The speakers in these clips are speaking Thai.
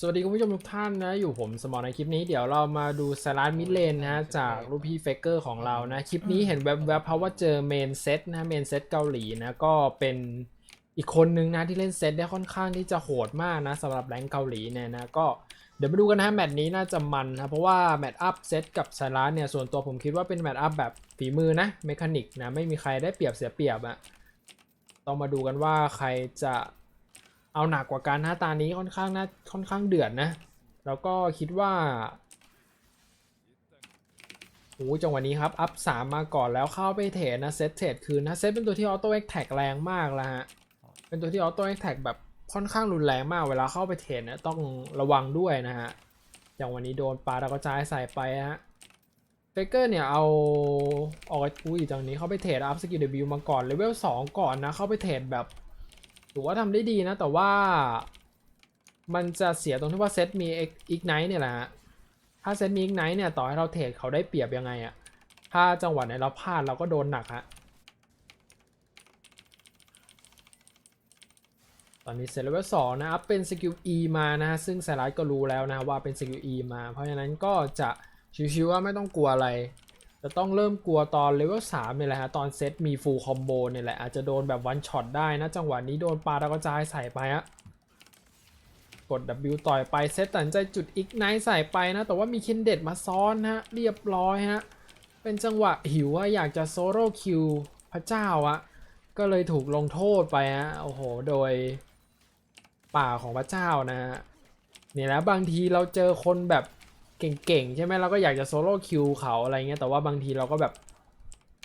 สวัสดีคุณผู้ชมทุกท่านนะ อยู่ผมสมอในคลิปนี้เดี๋ยวเรามาดูสลัดมิดเลนนะฮะจากรูปพี่เฟกเกอร์ของเรานะ คลิปนี้เห็นแวบๆเพราะว่าเจอเมนเซตนะเมนเซตเกาหลีนะ ก็เป็นอีกคนนึงนะที่เล่นเซตได้ค่อนข้างที่จะโหดมากนะสำหรับแรงเกาหลีเนี่ยนะก็เดี๋ยวมาดูกันนะฮะแมตช์นี้น่าจะมันนะเพราะว่าแมตช์อัพเซตกับสลัดเนี่ยส่วนตัวผมคิดว่าเป็นแมตช์อัพแบบฝีมือนะเมคานิกนะไม่มีใครได้เปรียบเสียเปรียบอะต้องมาดูกันว่าใครจะ เอาหนักกว่ากันนะตานี้ค่อนข้างน่าค่อนข้างเดือดนะ แล้วก็คิดว่าโอ้จังหวะนี้ครับ อัพสามมาก่อนแล้วเข้าไปเทรดนะเซตเทรดคืนนะเซตเป็นตัวที่ออโต้แอคแท็กแรงมากแล้วฮะ เป็นตัวที่ออโต้แอคแท็กแบบค่อนข้างรุนแรงมากเวลาเข้าไปเทรดนี่ยต้องระวังด้วยนะฮะ อย่างวันนี้โดนปลาตะกระจายใส่ไปฮะเฟเกอร์เนี่ยเอาออกอุ้ยจังนี้เข้าไปเทรดอัพสกิลเดบิวมาก่อนเลเวล2ก่อนนะเข้าไปเทรดแบบ ถือว่าทำได้ดีนะ แต่ว่ามันจะเสียตรงที่ว่าเซตมีอีกไนท์เนี่ยแหละฮะถ้าเซตมีอีกไนท์เนี่ยต่อให้เราเทรดเขาได้เปรียบยังไงอะถ้าจังหวะไหนเราพลาดเราก็โดนหนักฮะตอนนี้เซตเลเวลสองนะอัพเป็นสกิล E มานะฮะซึ่งไซรัสก็รู้แล้วนะว่าเป็นสกิล E มา เพราะฉะนั้นก็จะชิวๆว่าไม่ต้องกลัวอะไร จะต้องเริ่มกลัวตอนเลเวล3เนี่ยแหละฮะตอนเซตมีฟูลคอมโบเนี่ยแหละอาจจะโดนแบบวันช็อตได้นะ จังหวะนี้โดนปาตะกระจายใส่ไปฮะกด W ต่อยไปเซตตัดใจจุดอีกไนท์ใส่ไปนะ แต่ว่ามีเคนเด็ดมาซ้อนฮะเรียบร้อยฮะเป็นจังหวะหิวว่าอยากจะโซโล่คิวพระเจ้าอะก็เลยถูกลงโทษไปฮะโอ้โหโดยป่าของพระเจ้านะฮะเนี่ยแล้วบางทีเราเจอคนแบบ เก่งๆใช่ไหมเราก็อยากจะโซโล่คิวเขาอะไรเงี้ยแต่ว่าบางทีเราก็แบบ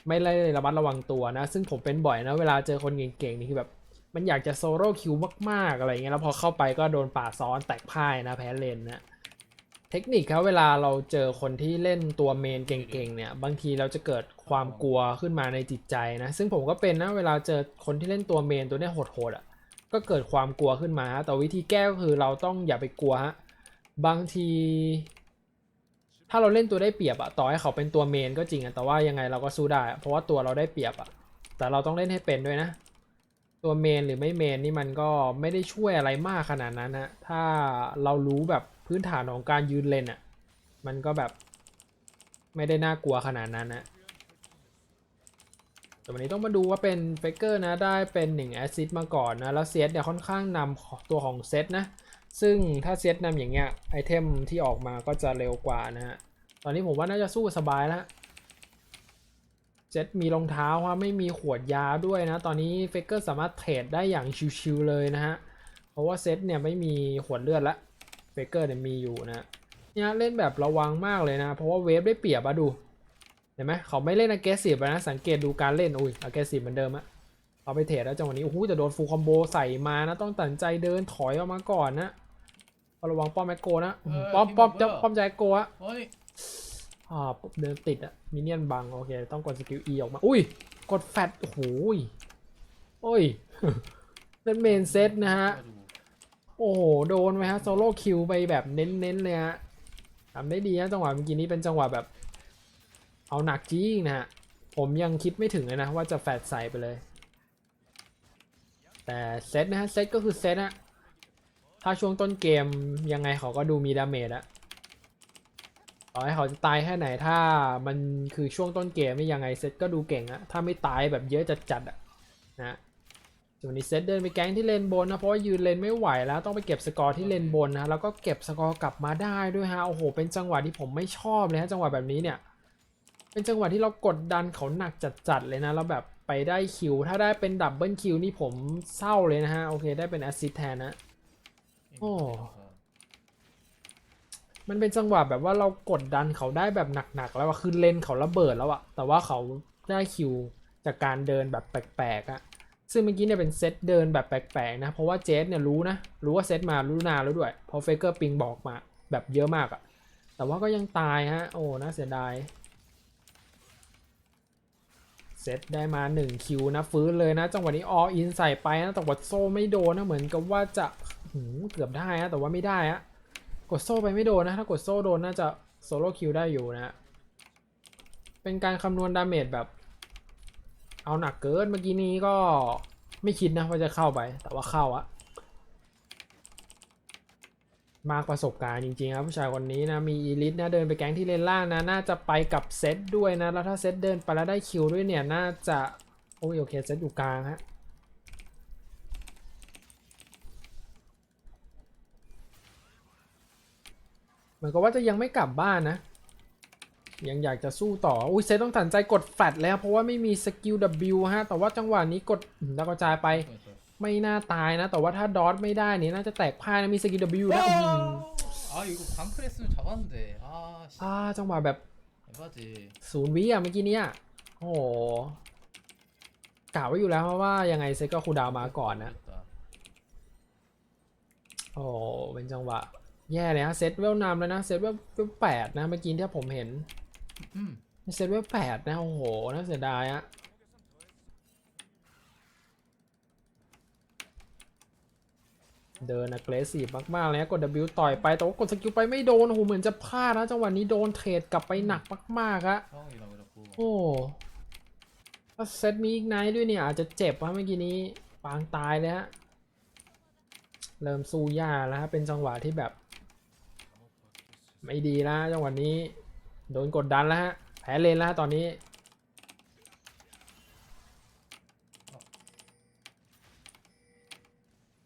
ไม่ได้ระมัดระวังตัวนะ ซึ่งผมเป็นบ่อยนะเวลาเจอคนเก่งๆนี่คือแบบ มันอยากจะโซโล่คิวมากๆอะไรเงี้ยแล้วพอเข้าไปก็โดนป่าซ้อนแตกพ่ายนะแพ้เลนนะเทคนิคครับเวลาเราเจอคนที่เล่นตัวเมนเก่งๆเนี่ยบางทีเราจะเกิดความกลัวขึ้นมาในจิตใจนะซึ่งผมก็เป็นนะเวลาเจอคนที่เล่นตัวเมนตัวเนี้ยโหดๆอะก็เกิดความกลัวขึ้นมา แต่วิธีแก้ก็คือเราต้องอย่าไปกลัวฮะบางที ถ้าเราเล่นตัวได้เปรียบอะต่อให้เขาเป็นตัวเมนก็จริงอะแต่ว่ายังไงเราก็สู้ได้ เพราะว่าตัวเราได้เปรียบอะแต่เราต้องเล่นให้เป็นด้วยนะ ตัวเมนหรือไม่เมนนี่มันก็ไม่ได้ช่วยอะไรมากขนาดนั้นนะถ้าเรารู้แบบพื้นฐานของการยืนเลนอะมันก็แบบไม่ได้น่ากลัวขนาดนั้นนะแต่วันนี้ต้องมาดูว่าเป็นเฟกเกอร์นะได้เป็น1แอซิสมาก่อนนะแล้วเซตเนี่ยค่อนข้างนำตัวของเซตนะ ซึ่งถ้าเซตนำอย่างเงี้ยไอเทมที่ออกมาก็จะเร็วกว่านะฮะ ตอนนี้ผมว่าน่าจะสู้สบายแล้วเจ็ตมีรองเท้าว่าไม่มีขวดยาด้วยนะ ตอนนี้เฟกเกอร์สามารถเทรดได้อย่างชิวๆเลยนะฮะ เพราะว่าเซตเนี่ยไม่มีขวดเลือดละเฟกเกอร์เนี่ยมีอยู่นะเนี่ยเล่นแบบระวังมากเลยนะ เพราะว่าเวฟได้เปรียบอะดู เห็นไหมเขาไม่เล่น aggressive นะ สังเกตดูการเล่น อุ้ย aggressive เหมือนเดิมอะเอาไปเทรดแล้วจังหวะนี้โอ้โหจะโดนฟูลคอมโบใส่มานะ ต้องตัดใจเดินถอยออกมาก่อนนะ ระวังป้อมแมกโกนะเออป้อมป้อมทีมจะผมเบอร์ป้อมใจแมกโกอะเฮ้ยอ่าเดินติดอะมินเนี่ยนบัง โอเค ต้องกดสกิล E ออกมา อุ้ย กดแฟตโอ้โหยโอ้ยเล่นเมนเซตนะฮะโอ้โห โดนไหมฮะโซโล่คิวไปแบบเน้นๆเลยฮะทำได้ดีนะจังหวะเมื่อกี้นี้เป็นจังหวะแบบ เอาหนักจริงนะฮะ ผมยังคิดไม่ถึงเลยนะ ว่าจะแฟดใส่ไปเลย แต่เซตนะฮะ เซตก็คือเซตอะ ถ้าช่วงต้นเกมยังไงเขาก็ดูมีดาเมจอะต่อให้เขาจะตายแค่ไหนถ้ามันคือช่วงต้นเกมนี่ยังไงเซตก็ดูเก่งอะถ้าไม่ตายแบบเยอะจัดๆอะนะส่วนนี้เซตเดินไปแก๊งที่เลนบนนะเพราะว่ายืนเลนไม่ไหวแล้วต้องไปเก็บสกอร์ที่เลนบนนะแล้วก็เก็บสกอร์กลับมาได้ด้วยฮะโอ้โห เป็นจังหวะที่ผมไม่ชอบเลยฮะจังหวะแบบนี้เนี่ย เป็นจังหวะที่เรากดดันเขาหนักจัดๆเลยนะแล้วแบบไปได้คิวถ้าได้เป็นดับเบิลคิวนี่ผมเศร้าเลยนะฮะโอเคได้เป็นแอสซิสแทนนะ โอ้ มันเป็นจังหวะแบบว่าเรากดดันเขาได้แบบหนักๆแล้วอะคือเลนเขาระเบิดแล้วอะแต่ว่าเขาได้คิวจากการเดินแบบแปลกๆอะซึ่งเมื่อกี้เนี่ยเป็นเซตเดินแบบแปลกๆนะ เพราะว่าเจสเนี่ยรู้นะ รู้ว่าเซตมารู้นานแล้วด้วยพราะเฟเกอร์ปิงบอกมาแบบเยอะมากอะแต่ว่าก็ยังตายฮะ โอ้น่าเสียดายเซตได้มา1คิวนะฟื้นเลยนะ จังหวะนี้ออินใส่ไปนะแต่ว่าโซ่ไม่โดนนะเหมือนกับว่าจะ หืมเกือบได้นะแต่ว่าไม่ได้อะกดโซ่ไปไม่โดนนะ ถ้ากดโซ่โดนน่าจะโซโล่คิวได้อยู่นะ เป็นการคำนวณดาเมจแบบ เอาหนักเกินเมื่อกี้นี้ก็ไม่คิดนะว่าจะเข้าไป แต่ว่าเข้าอะมากประสบการณ์จริงๆครับผู้ชายคนนี้นะมีอีลิทนะเดินไปแก๊งที่เลนล่างนะน่าจะไปกับเซตด้วยนะแล้วถ้าเซตเดินไปแล้วได้คิวด้วยเนี่ยน่าจะโอ้ยโอเคเซตอยู่กลางฮะ มือนกับว่าจะยังไม่กลับบ้านนะ ยังอยากจะสู้ต่อ อุ้ยเซตต้องตัดสินใจกดแฟลตแล้ว เพราะว่าไม่มีสกิล W ฮะ แต่ว่าจังหวะนี้กดอืมดาวกระจายไป ไม่น่าตายนะ แต่ว่าถ้าดอทไม่ได้นี่น่าจะแตกพ่ายนะ มีสกิล W นะอืม 아 이거 방클 했으면 잡았는데 아 씨, อ่าจังหวะแบบ 에바지 ศูนย์วิอ่ะเมื่อกี้เนี้ยโอ้โหกล่าวไว้อยู่แล้วเพราะว่ายังไงเซตก็คูลดาวน์มาก่อนนะ 모르겠다. โอ้โหเป็นจังหวะ แย่เลยฮะเซตเวลนำแล้วนะเซตเวลแปดนะเมื่อกี้ที่ผมเห็นเซตเวลแปดนะโอ้โหน่าเสียดายอะเดินอะเกรสซีฟมากๆเลยนะกด W ต่อยไปแต่ว่ากดสกิลไปไม่โดนโอ้หเหมือนจะพลาดนะจังหวะนี้โดนเทรดกลับไปหนักมากๆอะโอ้ถ้าเซตมีอีกไนด้วยเนี่ยอาจจะเจ็บวะเมื่อกี้นี้ปางตายเลยฮะเริ่มสู้ยากแล้วฮะเป็นจังหวะที่แบบ ไม่ดีแล้วจังหวะนี้ โดนกดดันแล้วฮะ แพ้เลนแล้วตอนนี้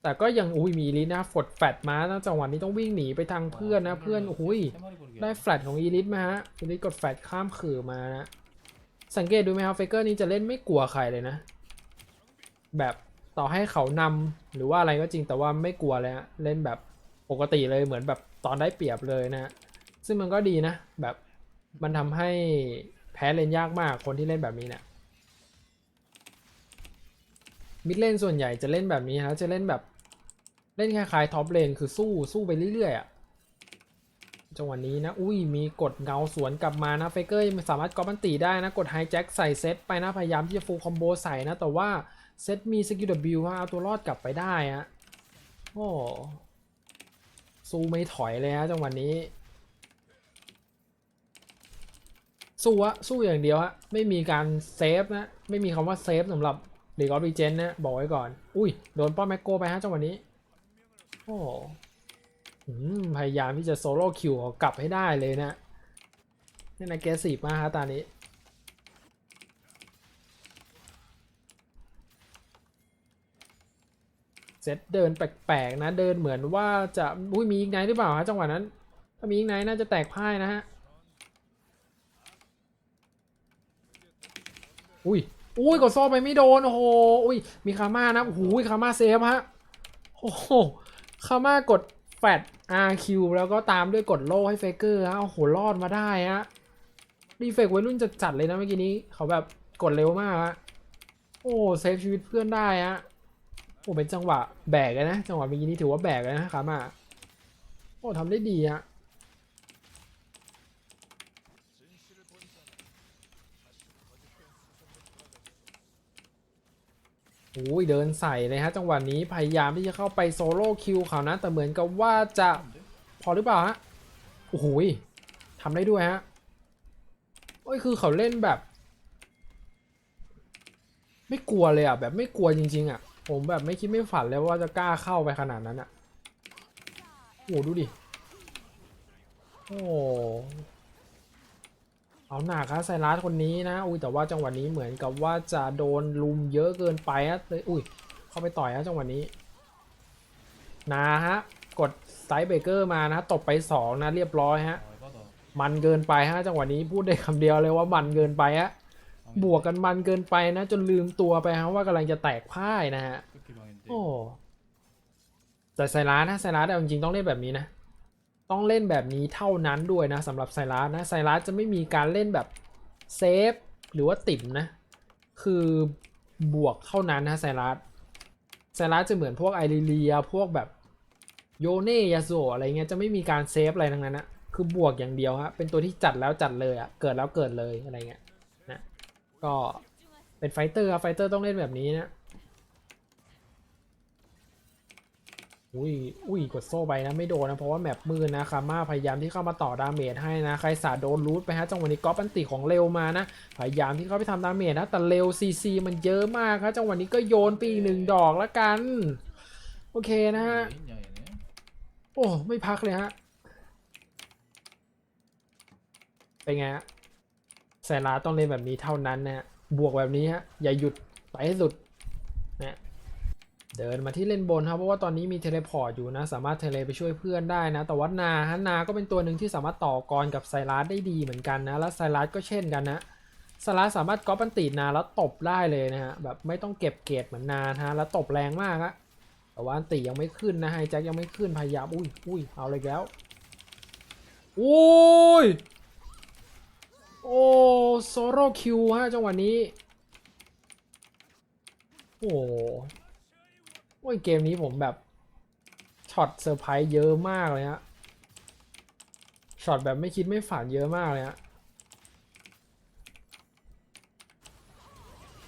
แต่ก็ยังอุ้ยมีลิสนะฝดแฟดมาแล้วจังหวะนี้ต้องวิ่งหนีไปทางเพื่อนนะเพื่อนอุ้ยได้แฟลตของอีลิศไหมฮะอีลิสกดแฟดข้ามขื่อมานะสังเกตดูไหมครับเฟเกอร์นี้จะเล่นไม่กลัวใครเลยนะ แบบต่อให้เขานำหรือว่าอะไรก็จริงแต่ว่าไม่กลัวเลยฮะเล่นแบบปกติเลยเหมือนแบบตอนได้เปรียบเลยนะ ซึ่งมันก็ดีนะ แบบมันทำให้แพ้เลนยากมากคนที่เล่นแบบนี้เนี่ยมิดเลนส่วนใหญ่จะเล่นแบบนี้ฮะจะเล่นแบบเล่นคล้ายๆท็อปเลนคือสู้สู้ไปเรื่อยๆอะจังหวะนี้นะ อุ้ย มีกดเงาสวนกลับมานะเฟเกอร์สามารถกอปมันตีได้นะ กดไฮแจ็คใส่เซตไปนะ พยายามที่จะฟูลคอมโบใส่นะ แต่ว่าเซตมีสกิล W ฮะเอาตัวรอดกลับไปได้ฮะโอ้สู้ไม่ถอยเลยฮะจังหวะนี้ สู้อะสู้อย่างเดียวฮะไม่มีการเซฟนะ ไม่มีคำว่าเซฟสำหรับเดกออฟรีเจนนะบอกไว้ก่อน อุ้ย โดนป้อมแมกโกไปฮะจังหวะนี้ โอ้อืมพยายามที่จะโซโล่คิวกลับให้ได้เลยนะนี่นะแกสีมากฮะตอนนี้ เซตเดินแปลกๆนะ เดินเหมือนว่าจะอุ้ยมีอีกไนท์หรือเปล่าฮะจังหวะนั้น ถ้ามีอีกไนท์น่าจะแตกพ่ายนะฮะ อุ้ยอุ้ยกดโซ่ไปไม่โดนโอ้โหอุ้ยมีคาม่านะโอ้โหคาม่าเซฟฮะโอ้โหคาม่ากดแฟด RQ แล้วก็ตามด้วยกดโล่ให้เฟเกอร์ฮะโอ้โหรอดมาได้ฮะรีเฟกวัยรุ่นจะจัดเลยนะเมื่อกี้นี้ เขาแบบกดเร็วมากฮะโอ้เซฟชีวิตเพื่อนได้ฮะโอ้เป็นจังหวะแบกเลยนะ จังหวะเมื่อกี้นี้ถือว่าแบกเลยนะคาม่าโอ้ทำได้ดีฮะ อ้ยเดินใส่เลยฮะจังหวะนี้พยายามที่จะเข้าไปโซโล่คิวเขานะ แต่เหมือนกับว่าจะพอหรือเปล่าฮะโอ้โหยทำได้ด้วยฮะโอ้ยคือเขาเล่นแบบ ไม่กลัวเลยอะแบบไม่กลัวจริง ๆ อะ ผมแบบไม่คิดไม่ฝันเลยว่าจะกล้าเข้าไปขนาดนั้นอะโอ้ดูดิโอ้ เอาหนักครับไซรัสคนนี้นะ อุ้ยแต่ว่าจังหวะนี้เหมือนกับว่าจะโดนลุมเยอะเกินไปอะเลยอุ้ยเข้าไปต่อยแล้วจังหวะนี้นะฮะกดไซเบเกอร์มานะตบไป2นะเรียบร้อยฮะมันเกินไปฮะจังหวะนี้พูดได้คำเดียวเลยว่ามันเกินไปฮะบวกกันมันเกินไปนะ จนลืมตัวไปฮะว่ากำลังจะแตกพ่ายนะฮะโอ้แต่ไซรัสนะไซรัสเอาจริงต้องเล่นแบบนี้นะ ต้องเล่นแบบนี้เท่านั้นด้วยนะสำหรับไซรัสนะไซรัสจะไม่มีการเล่นแบบเซฟหรือว่าติ่มนะ คือบวกเท่านั้นนะไซรัสไซรัสจะเหมือนพวกไอริเลียพวกแบบโยเนยาโซอะไรเงี้ยจะไม่มีการเซฟอะไรทั้งนั้นนะคือบวกอย่างเดียวฮะเป็นตัวที่จัดแล้วจัดเลยอะ่ะเกิดแล้วเกิดเลยอะไรเงี้ยนะก็เป็นไฟเตอร์ครับไฟเตอร์ต้องเล่นแบบนี้นะ อุ้ยอุ้ยกดโซ่ไปนะไม่โดนนะเพราะว่าแมปมืดนะคาม่าพยายามที่เข้ามาต่อดาเมจให้นะใครสาดโดนรูทไปฮะจังหวะนี้ก๊อปอันติของเร็วมานะพยายามที่เข้าไปทำดาเมจนะแต่เร็วซีซีมันเยอะมากครับจังหวะนี้ก็โยนปีหนึ่งดอกละกันโอเคนะฮะโอ้ไม่พักเลยฮะเป็นไงฮะแซลาต้องเล่นแบบนี้เท่านั้นนะบวกแบบนี้ฮะอย่าหยุดไปให้สุดนะ เดินมาที่เล่นบนครับเพราะว่าตอนนี้มีเทเลพอร์ตอยู่นะ สามารถเทเลไปช่วยเพื่อนได้นะ แต่ว่านาฮะนาก็เป็นตัวหนึ่งที่สามารถต่อกรกับไซรัสได้ดีเหมือนกันนะ แล้วไซรัสก็เช่นกันนะไซรัสสามารถก๊อปอันตีนาแล้วตบได้เลยนะฮะแบบไม่ต้องเก็บเกรดเหมือนนาฮะแล้วตบแรงมากอะแต่ว่าอันตียังไม่ขึ้นนะไฮแจ็คยังไม่ขึ้นพยายามอุ้ยอุ้ยเอาเลยแล้วอุ้ยโอ้โซโรคิวฮะจังหวะนี้โอ้ อ้ยเกมนี้ผมแบบช็อตเซอร์ไพรส์เยอะมากเลยฮะช็อตแบบไม่คิดไม่ฝันเยอะมากเลยฮะ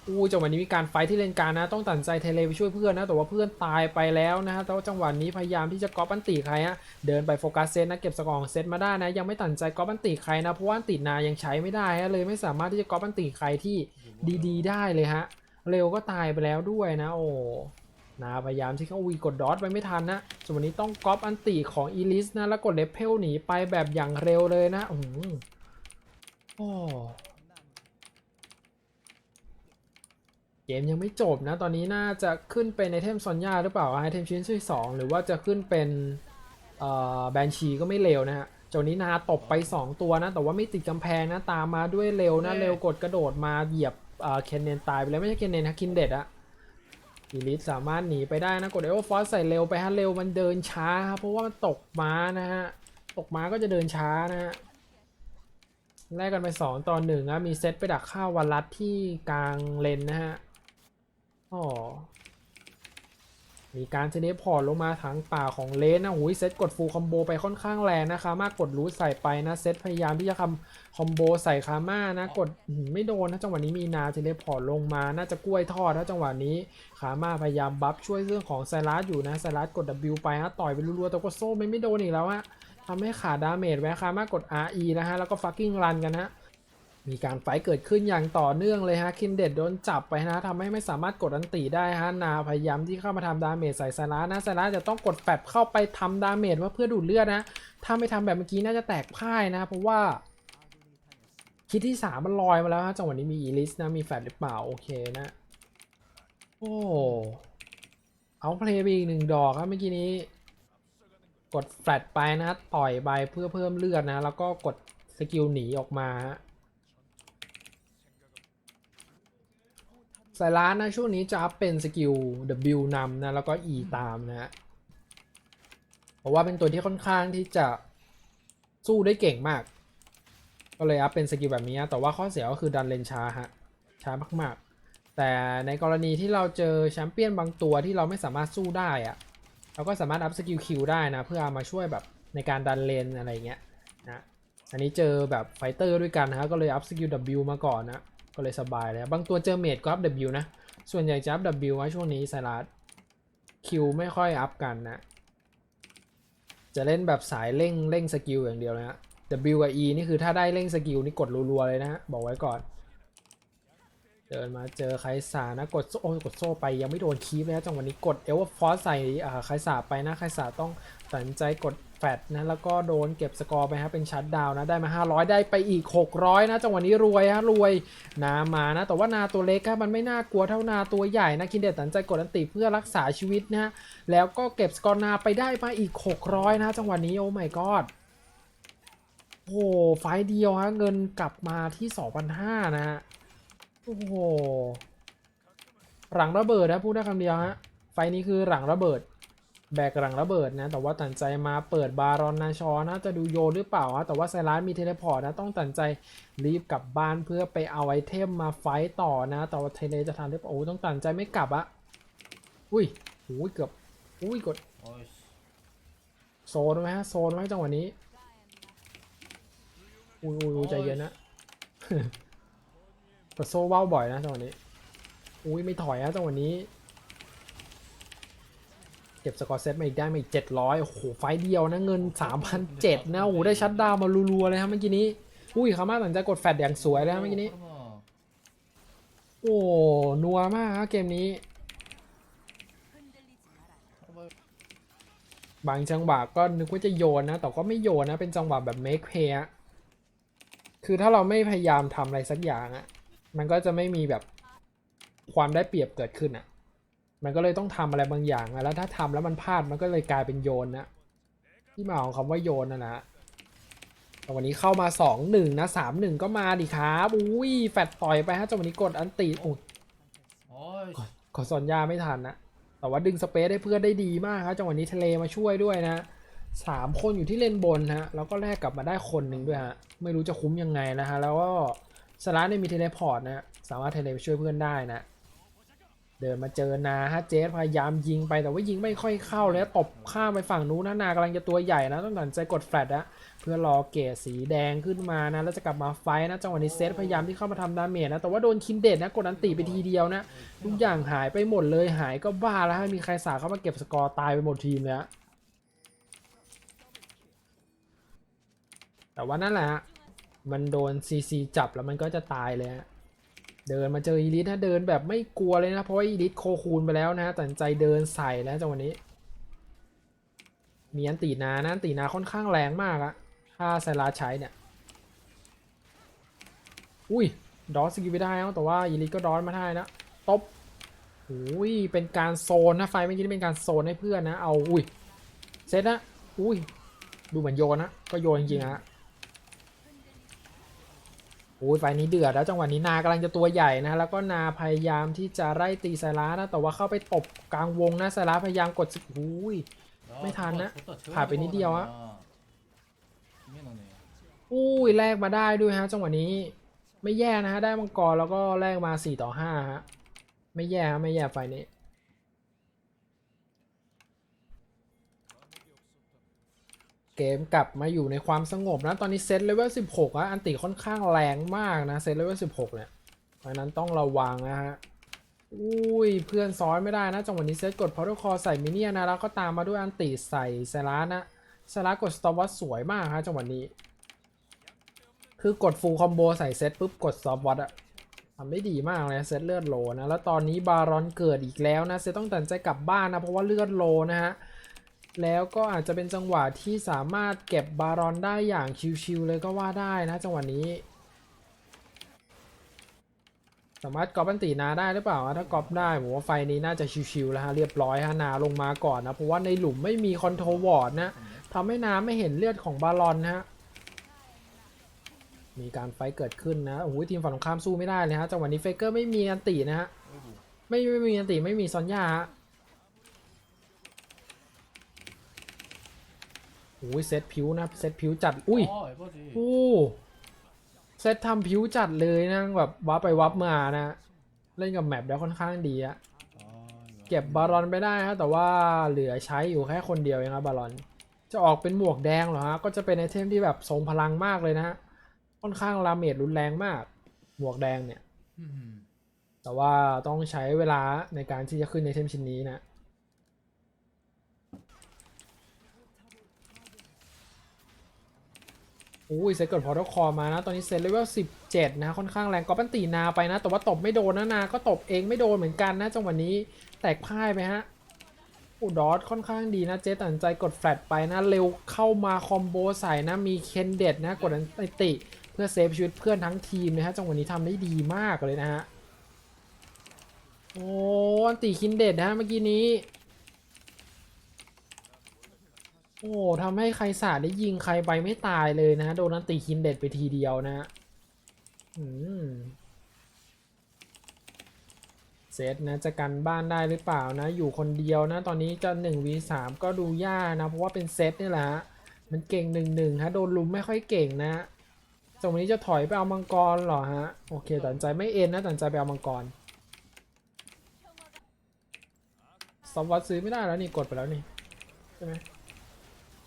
อู้จังหวะนี้มีการไฟที่เลนการนะ ต้องตัดใจเทเลไปช่วยเพื่อนนะ แต่ว่าเพื่อนตายไปแล้วนะฮะแต่ว่าจังหวะนี้พยายามที่จะก๊อปอันติใครฮะ เดินไปโฟกัสเซตนะ เก็บสกอร์ของเซตมาได้นะ ยังไม่ตัดใจก๊อปอันติใครนะ เพราะว่าอันตินายังใช้ไม่ได้ฮะ เลยไม่สามารถที่จะก๊อปอันติใครที่ดี ๆ ได้เลยฮะ เร็วก็ตายไปแล้วด้วยนะ โอ้ นาพยายามที่เขาวีกดดอทไปไม่ทันนะ ส่วนวันนี้ต้องก๊อปอันติของอีลิสนะ แล้วกดเลเพลหนีไปแบบอย่างเร็วเลยนะอือหือโอ้เกมยังไม่จบนะ ตอนนี้น่าจะขึ้นเป็นไอเทมซอนยาหรือเปล่าไอเทมชิ้นที่สองหรือว่าจะขึ้นเป็นเอ่อแบนชีก็ไม่เร็วนะฮะเจ้านี้นาตบไป 2 ตัวนะ แต่ว่าไม่ติดกำแพงนะ ตามมาด้วยเร็วนะ เร็วกดกระโดดมาเหยียบเอ่อเคนเนนตายไปแล้วไม่ใช่เคนเนนนะคินเด็ดอะ อีลิสสามารถหนีไปได้นะกดเอเวอร์ฟอสใส่เร็วไปฮะเร็วมันเดินช้าครับเพราะว่ามันตกม้านะฮะตกม้าก็จะเดินช้านะฮะแลกกันไปสองตอนหนึ่งนะมีเซตไปดักข้าววันลัดที่กลางเลนนะฮะอ๋อ มีการเทเลพอร์ตลงมาทางป่าของเลนนะหุยเซตกดฟูลคอมโบไปค่อนข้างแรงนะคะมากกดรูทใส่ไปนะเซตพยายามที่จะทำคอมโบใส่คาม่านะกดไม่โดนนะจังหวะนี้มีนาเทเลพอร์ตลงมาน่าจะกล้วยทอดนะจังหวะนี้ขาม่าพยายามบัฟช่วยเรื่องของไซรัสอยู่นะไซรัสกด W ไปฮะต่อยไปรัวๆแต่ก็โซ่ไม่ไม่โดนอีกแล้วฮะทำให้ขาดดาเมจแวะคามากด RE นะฮะแล้วก็ฟักกิ้งรันกันฮะ มีการไฟเกิดขึ้นอย่างต่อเนื่องเลยฮะคินเดดโดนจับไปนะทำให้ไม่สามารถกดอันติได้ฮะนาพยายามที่เข้ามาทำดาเมจใส่ไซรัสนะไซรัสจะต้องกดแฟบเข้าไปทำดาเมจว่าเพื่อดูดเลือดนะ ถ้าไม่ทำแบบเมื่อกี้น่าจะแตกพ่ายนะ เพราะว่า คิดที่สามมันลอยมาแล้วฮะจังหวะนี้มีอีลิสนะมีแฟดหรือเปล่าโอเคนะ โอ้เอาเพลย์ไปอีกหนึ่งดอกครับเมื่อกี้นี้ กดแฟลตไปนะต่อยไปเพื่อเพิ่มเลือดนะ แล้วก็กดสกิลหนีออกมาฮะ สายล้านนะช่วงนี้จะอัพเป็นสกิล W นำนะแล้วก็ E ตามนะฮะเพราะว่าเป็นตัวที่ค่อนข้างที่จะสู้ได้เก่งมาก ก็เลยอัพเป็นสกิลแบบนี้นะแต่ว่าข้อเสียก็คือดันเลนช้าฮะช้ามากๆ แต่ในกรณีที่เราเจอแชมเปี้ยนบางตัวที่เราไม่สามารถสู้ได้อะเราก็สามารถอัพสกิลคิวได้นะ เพื่อเอามาช่วยแบบในการดันเลนอะไรเงี้ยนะอันนี้เจอแบบไฟเตอร์ด้วยกันนะฮะก็เลยอัพสกิล W มาก่อนนะ ก็เลยสบายเลยบางตัวเจอเมดก็อัพ W นะ ส่วนใหญ่จะอัพ W ไว้ช่วงนี้ไซรัสคิวไม่ค่อยอัพกันนะ จะเล่นแบบสายเร่งเร่งสกิลอย่างเดียวนะฮะ W กับ E นี่คือถ้าได้เร่งสกิลนี่กดรัวๆเลยนะฮะ บอกไว้ก่อน เดินมาเจอไคสานะ กดโซ่กดโซ่ไปยังไม่โดนคีบเลยนะจังหวะนี้กดเอลวฟอสใส่ไคสาไปนะไคสาต้องตัดใจกด แฟดนะแล้วก็โดนเก็บสกอร์ไปฮะเป็นชัดดาวนะได้มา 500 ได้ไปอีก 600 นะจังหวะนี้รวยฮะรวยนามานะ แต่ว่านาตัวเล็กครับมันไม่น่ากลัวเท่านาตัวใหญ่นะคินเดตตันใจกดอันติเพื่อรักษาชีวิตนะแล้วก็เก็บสกอร์นาไปได้มาอีก 600 นะ จังหวะนี้โอ้ my god โอ้โหไฟเดียวฮะเงินกลับมาที่ 2,500 นะฮะโอ้โหหลังระเบิดนะพูดได้คำเดียวฮะไฟนี้คือหลังระเบิด แบกหลังระเบิดนะ แต่ว่าตัดใจมาเปิดบารอนนาชอนะจะดูโยหรือเปล่าแต่ว่าไซรัสมีเทเลพอร์ตนะ ต้องตัดใจรีบกลับบ้านเพื่อไปเอาไอเทมมาไฟต่อนะ แต่ว่าเทเลจะทานหรือเปล่าโอ้ต้องตัดใจไม่กลับอะอุ้ยโอ้ยเกือบอุ้ยกดโซนไหมฮะโซนไหมจังหวะนี้อุ้ยอุ้ยใจเย็นนะกดโซว้าวบ่อยนะจังหวะนี้อุ้ยไม่ถอยนะจังหวะนี้ เก็บสกอร์เซตมาอีกได้มาอีกเจ็ดร้อยโอ้โห ไฟเดียวนะเงินสามพันเจ็ดนะ โอ้โห ได้ชัดดาวมารัวๆเลยครับเมื่อกี้นี้ อุ้ยขามาหลังจากกดแฟดอย่างสวยแล้วเมื่อกี้นี้ โอ้นัวมากครับเกมนี้ บางจังหวะก็นึกว่าจะโยนนะ แต่ก็ไม่โยนนะ เป็นจังหวะแบบเมคแ play คือถ้าเราไม่พยายามทำอะไรสักอย่างอะมันก็จะไม่มีแบบความได้เปรียบเกิดขึ้นอะ มันก็เลยต้องทำอะไรบางอย่างอะแล้วถ้าทำแล้วมันพลาดมันก็เลยกลายเป็นโยนนะที่มาของคำว่าโยนนะนะแต่วันนี้เข้ามาสองหนึ่งนะสามหนึ่งก็มาดิครับอุ้ยแฟดต่อยไปฮะจังหวะนี้กดอันตีโอ้어이ขอสอนยาไม่ทันนะแต่ว่าดึงสเปซให้เพื่อนได้ดีมากครับจังหวะนี้ทะเลมาช่วยด้วยนะสามคนอยู่ที่เลนบนฮะแล้วก็แลกกลับมาได้คนหนึ่งด้วยฮะไม่รู้จะคุ้มยังไงนะฮะแล้วก็สลาเนี่ยมีเทเลพอร์ตนะฮะสามารถเทเลไปช่วยเพื่อนได้นะ เดินมาเจอนาฮะเจสพยายามยิงไปแต่ว่ายิงไม่ค่อยเข้าเลยตบข้ามไปฝั่งนู้นนะนากำลังจะตัวใหญ่นะต้องตัดใจกดแฟลชนะเพื่อรอเกตสีแดงขึ้นมานะแล้วจะกลับมาไฟนะจังหวะนี้เซตพยายามที่เข้ามาทำดาเมจนะแต่ว่าโดนคินเดตนะกดอันติไปทีเดียวนะทุกอย่างหายไปหมดเลยหายก็บ้าแล้วฮะมีใครสาเข้ามาเก็บสกอร์ตายไปหมดทีมเลยฮะแต่ว่านั่นแหละฮะมันโดนซีซีจับแล้วมันก็จะตายเลยฮะ เดินมาเจออีลิทนะเดินแบบไม่กลัวเลยนะ เพราะว่าอีลิทโคคูนไปแล้วนะตัดใจเดินใส่แล้วจังวะนี้ มีอันตีนานะอันตีนาค่อนข้างแรงมากอะถ้าไซราใช้เนี่ยอุ้ยดอสสกิลไม่ได้นะแต่ว่าอีลิทก็ดอสมาได้นะตบอุ้ยเป็นการโซนนะไฟเมื่อกี้นี่เป็นการโซนให้เพื่อนนะเอาอุ้ยเซตนะอุ้ยดูเหมือนโยนนะก็โยนจริงๆฮะ โอ้ยไฟนี้เดือดแล้วจังหวะนี้นากำลังจะตัวใหญ่นะแล้วก็นาพยายามที่จะไล่ตีไซรันะแต่ว่าเข้าไปตบกลางวงนะไซรัพยายามกดสิอุ้ย ไม่ทันนะผ่านไปนิดเดียวอะอุ้ยแลกมาได้ด้วยฮะจังหวะนี้ไม่แย่นะฮะได้มังกรแล้วก็แลกมาสี่ต่อห้าฮะไม่แย่ฮะไม่แย่ไฟนี้ เกมกลับมาอยู่ในความสงบนะตอนนี้เซตเลเวล16อะอันติค่อนข้างแรงมากนะเซตเลเวล16เนี่ยเพราะนั้นต้องระวังนะฮะอุ้ยเพื่อนซ้อนไม่ได้นะจังหวะนี้เซตกดพอร์ตคอใส่มินเนียนะแล้วก็ตามมาด้วยอันติใส่เซรานะเซรากดสตอวัตสวยมากฮะจังหวะนี้ คือกดฟูลคอมโบใส่เซตปุ๊บกดซอฟวัตอะทำได้ดีมากเลยเซตเลือดโลนะแล้วตอนนี้บารอนเกิดอีกแล้วนะเซตต้องตัดใจกลับบ้านนะเพราะว่าเลือดโลนะฮะ แล้วก็อาจจะเป็นจังหวะที่สามารถเก็บบารอนได้อย่างชิวๆเลยก็ว่าได้นะจังหวะนี้ สามารถกอบบันตีนาได้หรือเปล่าถ้ากอบได้ผมว่าไฟนี้น่าจะชิวๆแล้วฮะเรียบร้อยฮะนาลงมาก่อนนะเพราะว่าในหลุมไม่มีคอนโทรวอร์ดนะทำให้นาไม่เห็นเลือดของบารอนฮะมีการไฟเกิดขึ้นนะโอ้ยทีมฝั่งตรงข้ามสู้ไม่ได้เลยฮะจังหวะนี้เฟเกอร์ไม่มีอันตีนะฮะไม่ไม่มีอันตีไม่มีซอนยาฮะ อุ้ยเซตผิวนะเซตผิวจัดอุ้ยโอ้เซตทำผิวจัดเลยนะแบบวับไปวับมานะเล่นกับแมปแล้วค่อนข้างดีอะเก็บบารอนไปได้ฮะแต่ว่าเหลือใช้อยู่แค่คนเดียวเองครับบารอน จะออกเป็นหมวกแดงเหรอฮะก็จะเป็นไอเทมที่แบบทรงพลังมากเลยนะค่อนข้างรามเมจรุนแรงมาก หมวกแดงเนี่ยแต่ว่าต้องใช้เวลาในการที่จะขึ้นไอเทมชิ้นนี้นะ อุ้ยเซตกดพอร์ตคอมานะ ตอนนี้เซตเลเวล17 นะ ค่อนข้างแรงก็ปันตีนาไปนะ แต่ว่าตบไม่โดนนะนา ก็ตบเองไม่โดนเหมือนกันนะ จังหวะนี้แตกพ่ายไปฮะอูดอสค่อนข้างดีนะ เจ๊ตัดสินใจกดแฟลตไปนะ เร็วเข้ามาคอมโบใส่นะ มีเคนเด็ดนะ กดอันติ เพื่อเซฟชีวิตเพื่อนทั้งทีมนะฮะ จังหวะนี้ทำได้ดีมากเลยนะฮะ โอ้อันติคินเด็ดนะเมื่อกี้นี้ โอ้ทำให้ใครสาดได้ยิงใครไปไม่ตายเลยนะ โดนอันติคินเด็ดไปทีเดียวนะอืมเซตนะจะกันบ้านได้หรือเปล่านะ อยู่คนเดียวนะ ตอนนี้จะ1 v 3ก็ดูยากนะ เพราะว่าเป็นเซตนี่แหละมันเก่งหนึ่งหนึ่งฮะโดนลุมไม่ค่อยเก่งนะจังนี้จะถอยไปเอามังกรเหรอฮะ โอเคตัดใจไม่เอ็นนะตัดใจไปเอามังกรสตอปวัตซื้อไม่ได้แล้วนี่กดไปแล้วนี่ใช่ไหม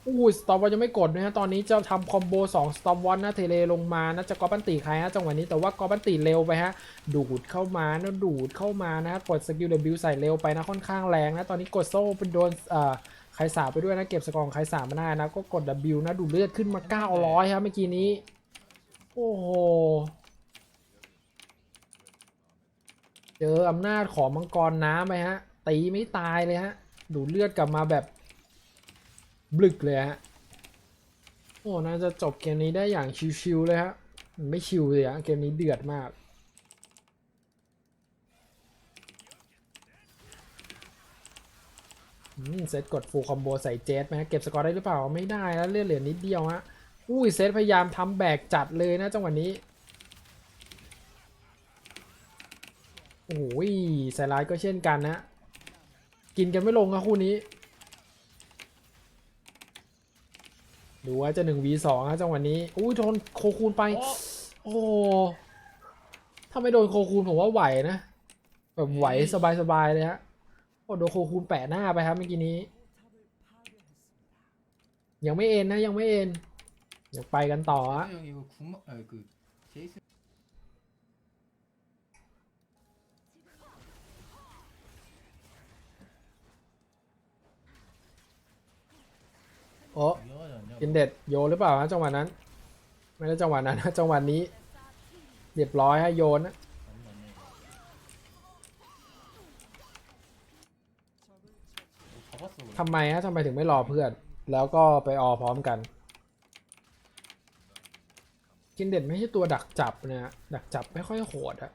อู้สตอปวัตยังไม่กดนะฮะตอนนี้จะทำคอมโบ2สตอปวัตนะเทเลลงมานะจะกอปันตีใครฮะจังหวะนี้แต่ว่ากอปันตีเร็วไปฮะดูดเข้ามานะดูดเข้ามานะกดสกิล W ใส่เร็วไปนะค่อนข้างแรงนะตอนนี้กดโซ่เป็นโดนเอ่อใครสาไปด้วยนะเก็บสกอร์ของใครสาบมาได้นะก็กด W นะดูดเลือดขึ้นมา 900ครับเมื่อกี้นี้ โอ้โหเจออำนาจของมังกรน้ำไปฮะตีไม่ตายเลยฮะดูดเลือดกลับมาแบบ บลึกเลยฮะ โอ้น่าจะจบเกมนี้ได้อย่างชิวๆเลยฮะ ไม่ชิวเลยฮะ เกมนี้เดือดมากเซตกดฟูลคอมโบใส่เจสไหมเก็บสกอร์ได้หรือเปล่า ไม่ได้แล้วเลือดเหลือนิดเดียวฮะ อุ้ยเซตพยายามทำแบกจัดเลยนะจังหวะนี้ โอ้โหสายร้ายก็เช่นกันนะ กินกันไม่ลงอะคู่นี้ ดูว่าจะหนึ่งวีสองฮะจังหวะนี้อุ้ยโดนโคคูนไป โอ้ถ้าไม่โดนโคคูนผมว่าไหวนะแบบไหวสบายสบายเลยฮะโอ้โดนโคคูนแปะหน้าไปครับเมื่อกี้นี้ ยังไม่เอ็นนะยังไม่เอ็นยังไปกันต่อฮะโอ้ กินเด็ดโยนหรือเปล่าฮะจังหวะนั้น ไม่ใช่จังหวะนั้นจังหวะนี้เรียบร้อยฮะโยนนะทำไมฮะทำไมถึงไม่รอเพื่อน แล้วก็ไปออพร้อมกัน กินเด็ดไม่ใช่ตัวดักจับนะดักจับไม่ค่อยโหดอะ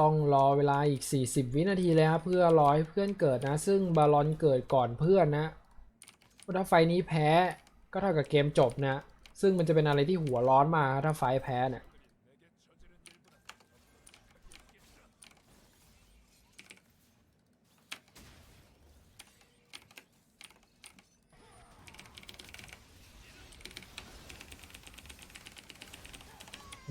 ต้องรอเวลาอีก 40 วินาทีเลยครับเพื่อรอให้เพื่อนเกิดนะ ซึ่งบาลอนเกิดก่อนเพื่อนนะถ้าไฟนี้แพ้ก็เท่ากับเกมจบนะ ซึ่งมันจะเป็นอะไรที่หัวร้อนมาถ้าไฟแพ้เนี่ย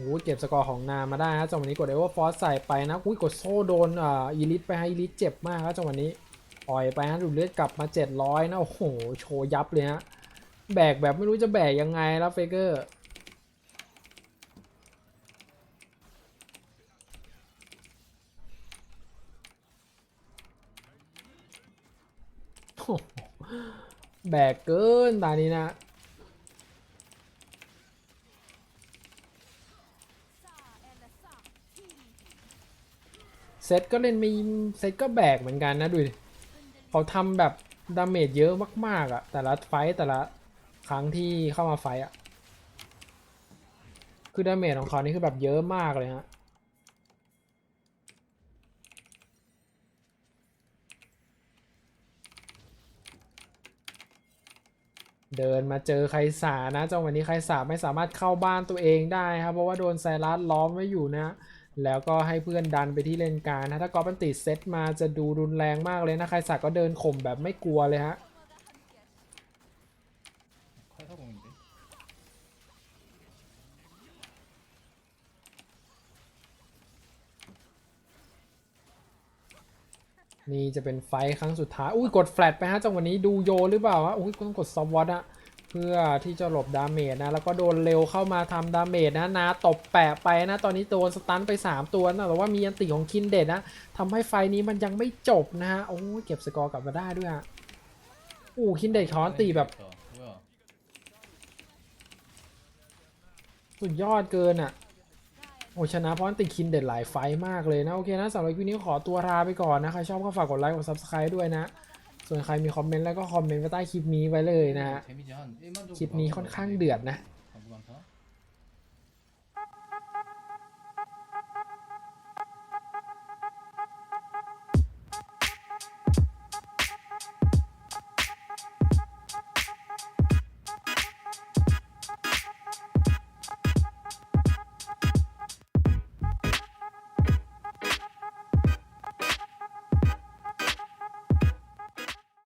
หเก็บสกอร์ของนามาได้ฮะจังหวะนี้กดเอเวอร์ฟอสใส่ไปนะอุ้ยกดโซ่โดนอ่าอีลิทไปให้อีลิทเจ็บมากครับจังหวะนี้ปล่อยไปฮะดูเลือดกลับมา 700 นะ โอ้โห โชว์ยับเลยฮะแบกแบบไม่รู้จะแบกยังไงแล้วเฟเกอร์แบกเกินตานี้นะ เซตก็เล่นไม่เซตก็แบกเหมือนกันนะดูดิเขาทำแบบดาเมจเยอะมากๆอะแต่ละไฟต์แต่ละครั้งที่เข้ามาไฟต์อะคือดาเมจของเขานี่คือแบบเยอะมากเลยฮะเดินมาเจอไคสานะจังหวะนี้ไคสาไม่สามารถเข้าบ้านตัวเองได้ครับ เพราะว่าโดนไซรัสล้อมไว้อยู่นะ แล้วก็ให้เพื่อนดันไปที่เลนกลางนะถ้ากอล์ฟันติดเซตมาจะดูรุนแรงมากเลยนะใครสักก็เดินข่มแบบไม่กลัวเลยฮะนี่จะเป็นไฟครั้งสุดท้าย อุ้ยกดแฟลตไปฮะจังหวะนี้ดูโยหรือเปล่าฮะอุ้ยต้องกดซอมวอตอะ พื่อที่จะหลบดาเมจนะ แล้วก็โดนเร็วเข้ามาทำดาเมจนะนาตบแปะไปนะ ตอนนี้โดนสตันไป 3 ตัวนะแต่ว่ามีอันติของคินเด็ดนะทำให้ไฟนี้มันยังไม่จบนะฮะโอ้เก็บสกอร์กลับมาได้ด้วยฮะอู้คินเด็ดคอนตีแบบ สุดยอดเกินอะโอ้ชนะเพราะติคินเด็ดหลายไฟมากเลยนะ โอเคนะสำหรับคลิปนี้ขอตัวลาไปก่อนนะ ใครชอบก็ฝากกดไลค์กดซับสไคร b e ด้วยนะ ส่วนใครมีคอมเมนต์แล้วก็คอมเมนต์ไว้ใต้คลิปนี้ไว้เลยนะฮะ คลิปนี้ค่อนข้างเดือดนะ